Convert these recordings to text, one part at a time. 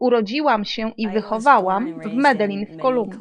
Urodziłam się i wychowałam w Medellin w Kolumbii.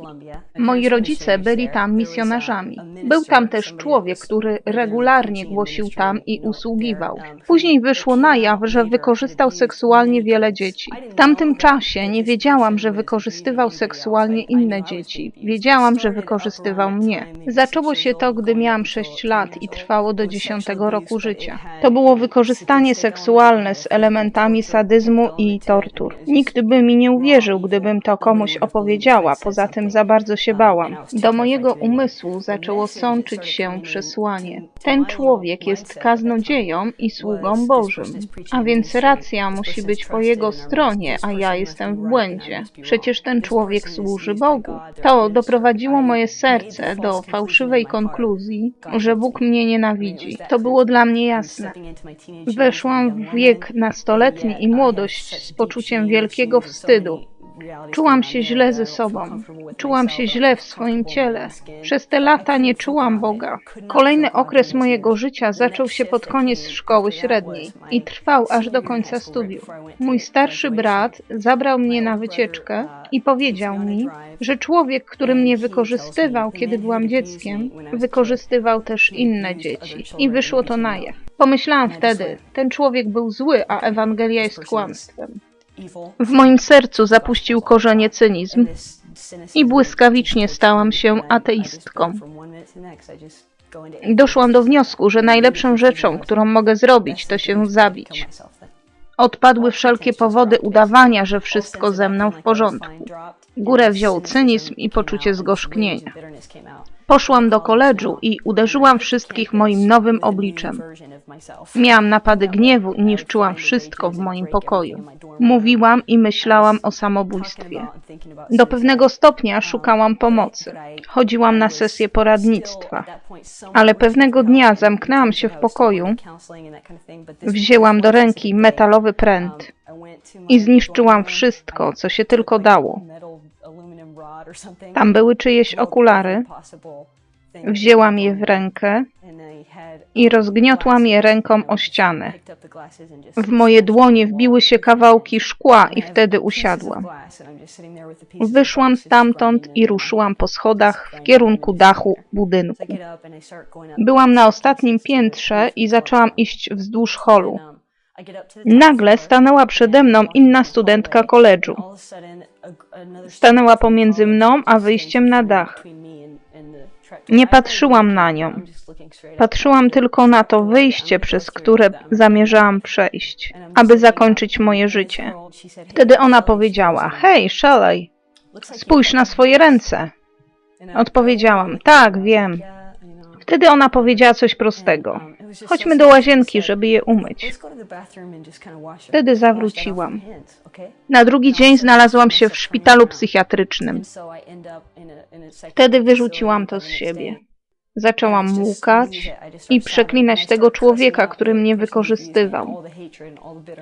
Moi rodzice byli tam misjonarzami. Był tam też człowiek, który regularnie głosił tam i usługiwał. Później wyszło na jaw, że wykorzystał seksualnie wiele dzieci. W tamtym czasie nie wiedziałam, że wykorzystywał seksualnie inne dzieci. Wiedziałam, że wykorzystywał mnie. Zaczęło się to, gdy miałam 6 lat i trwało do 10 roku życia. To było wykorzystanie seksualne z elementami sadyzmu i tortur. Nikt by mi nie uwierzył, gdybym to komuś opowiedziała, poza tym za bardzo się bałam. Do mojego umysłu zaczęło sączyć się przesłanie. Ten człowiek jest kaznodzieją i sługą Bożym, a więc racja musi być po jego stronie, a ja jestem w błędzie. Przecież ten człowiek służy Bogu. To doprowadziło moje serce do fałszywej konkluzji, że Bóg mnie nienawidzi. To było dla mnie jasne. Weszłam w wiek nastoletni i młodość z poczuciem wielkiego wstydu. Czułam się źle ze sobą. Czułam się źle w swoim ciele. Przez te lata nie czułam Boga. Kolejny okres mojego życia zaczął się pod koniec szkoły średniej i trwał aż do końca studiów. Mój starszy brat zabrał mnie na wycieczkę i powiedział mi, że człowiek, który mnie wykorzystywał, kiedy byłam dzieckiem, wykorzystywał też inne dzieci. I wyszło to na jaw. Pomyślałam wtedy, ten człowiek był zły, a Ewangelia jest kłamstwem. W moim sercu zapuścił korzenie cynizm i błyskawicznie stałam się ateistką. Doszłam do wniosku, że najlepszą rzeczą, którą mogę zrobić, to się zabić. Odpadły wszelkie powody udawania, że wszystko ze mną w porządku. Górę wziął cynizm i poczucie zgorzknienia. Poszłam do koledżu i uderzyłam wszystkich moim nowym obliczem. Miałam napady gniewu i niszczyłam wszystko w moim pokoju. Mówiłam i myślałam o samobójstwie. Do pewnego stopnia szukałam pomocy. Chodziłam na sesję poradnictwa. Ale pewnego dnia zamknęłam się w pokoju, wzięłam do ręki metalowy pręt i zniszczyłam wszystko, co się tylko dało. Tam były czyjeś okulary. Wzięłam je w rękę i rozgniotłam je ręką o ścianę. W moje dłonie wbiły się kawałki szkła i wtedy usiadłam. Wyszłam stamtąd i ruszyłam po schodach w kierunku dachu budynku. Byłam na ostatnim piętrze i zaczęłam iść wzdłuż holu. Nagle stanęła przede mną inna studentka koledżu. Stanęła pomiędzy mną a wyjściem na dach. Nie patrzyłam na nią. Patrzyłam tylko na to wyjście, przez które zamierzałam przejść, aby zakończyć moje życie. Wtedy ona powiedziała: Hej, Shelley, spójrz na swoje ręce. Odpowiedziałam: Tak, wiem. Wtedy ona powiedziała coś prostego. Chodźmy do łazienki, żeby je umyć. Wtedy zawróciłam. Na drugi dzień znalazłam się w szpitalu psychiatrycznym. Wtedy wyrzuciłam to z siebie. Zaczęłam łukać i przeklinać tego człowieka, który mnie wykorzystywał.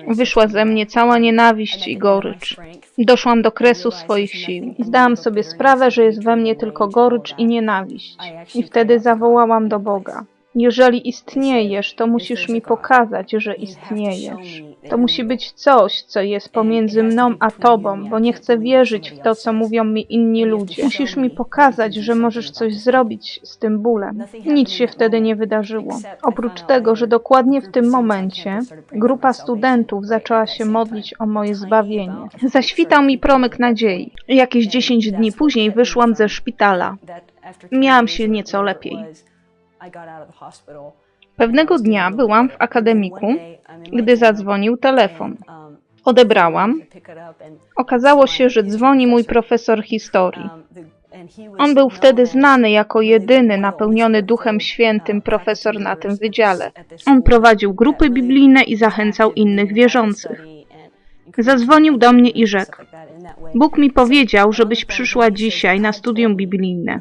Wyszła ze mnie cała nienawiść i gorycz. Doszłam do kresu swoich sił. Zdałam sobie sprawę, że jest we mnie tylko gorycz i nienawiść. I wtedy zawołałam do Boga. Jeżeli istniejesz, to musisz mi pokazać, że istniejesz. To musi być coś, co jest pomiędzy mną a tobą, bo nie chcę wierzyć w to, co mówią mi inni ludzie. Musisz mi pokazać, że możesz coś zrobić z tym bólem. Nic się wtedy nie wydarzyło. Oprócz tego, że dokładnie w tym momencie grupa studentów zaczęła się modlić o moje zbawienie. Zaświtał mi promyk nadziei. Jakieś 10 dni później wyszłam ze szpitala. Miałam się nieco lepiej. Pewnego dnia byłam w akademiku, gdy zadzwonił telefon. Odebrałam. Okazało się, że dzwoni mój profesor historii. On był wtedy znany jako jedyny napełniony Duchem Świętym profesor na tym wydziale. On prowadził grupy biblijne i zachęcał innych wierzących. Zadzwonił do mnie i rzekł: Bóg mi powiedział, żebyś przyszła dzisiaj na studium biblijne.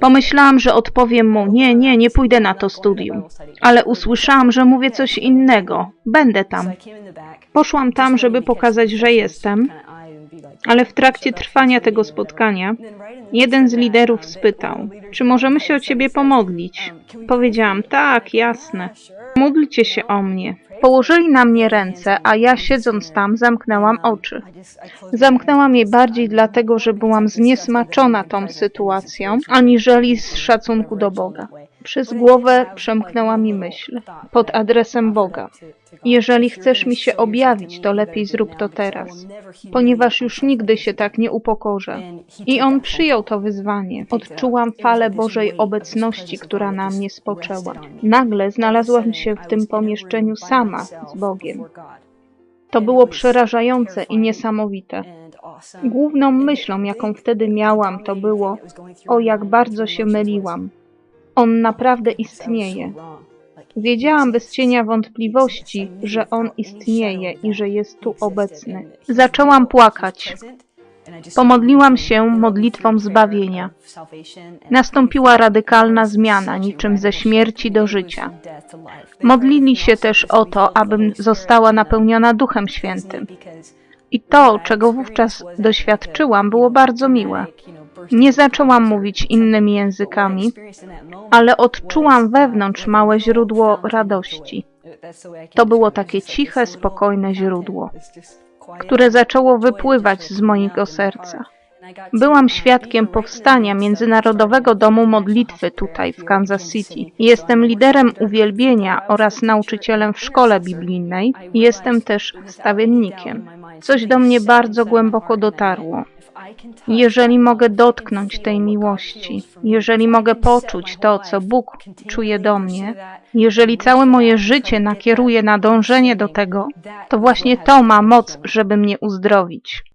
Pomyślałam, że odpowiem mu: Nie, nie, nie pójdę na to studium. Ale usłyszałam, że mówię coś innego. Będę tam. Poszłam tam, żeby pokazać, że jestem. Ale w trakcie trwania tego spotkania jeden z liderów spytał, czy możemy się o ciebie pomodlić. Powiedziałam, tak, jasne. Módlcie się o mnie. Położyli na mnie ręce, a ja siedząc tam zamknęłam oczy. Zamknęłam je bardziej dlatego, że byłam zniesmaczona tą sytuacją, aniżeli z szacunku do Boga. Przez głowę przemknęła mi myśl pod adresem Boga. Jeżeli chcesz mi się objawić, to lepiej zrób to teraz, ponieważ już nigdy się tak nie upokorzę. I on przyjął to wyzwanie. Odczułam falę Bożej obecności, która na mnie spoczęła. Nagle znalazłam się w tym pomieszczeniu sama z Bogiem. To było przerażające i niesamowite. Główną myślą, jaką wtedy miałam, to było: O, jak bardzo się myliłam. On naprawdę istnieje. Wiedziałam bez cienia wątpliwości, że On istnieje i że jest tu obecny. Zaczęłam płakać. Pomodliłam się modlitwą zbawienia. Nastąpiła radykalna zmiana, niczym ze śmierci do życia. Modlili się też o to, abym została napełniona Duchem Świętym. I to, czego wówczas doświadczyłam, było bardzo miłe. Nie zaczęłam mówić innymi językami, ale odczułam wewnątrz małe źródło radości. To było takie ciche, spokojne źródło, które zaczęło wypływać z mojego serca. Byłam świadkiem powstania Międzynarodowego Domu Modlitwy tutaj w Kansas City. Jestem liderem uwielbienia oraz nauczycielem w szkole biblijnej. Jestem też wstawiennikiem. Coś do mnie bardzo głęboko dotarło. Jeżeli mogę dotknąć tej miłości, jeżeli mogę poczuć to, co Bóg czuje do mnie, jeżeli całe moje życie nakieruję na dążenie do tego, to właśnie to ma moc, żeby mnie uzdrowić.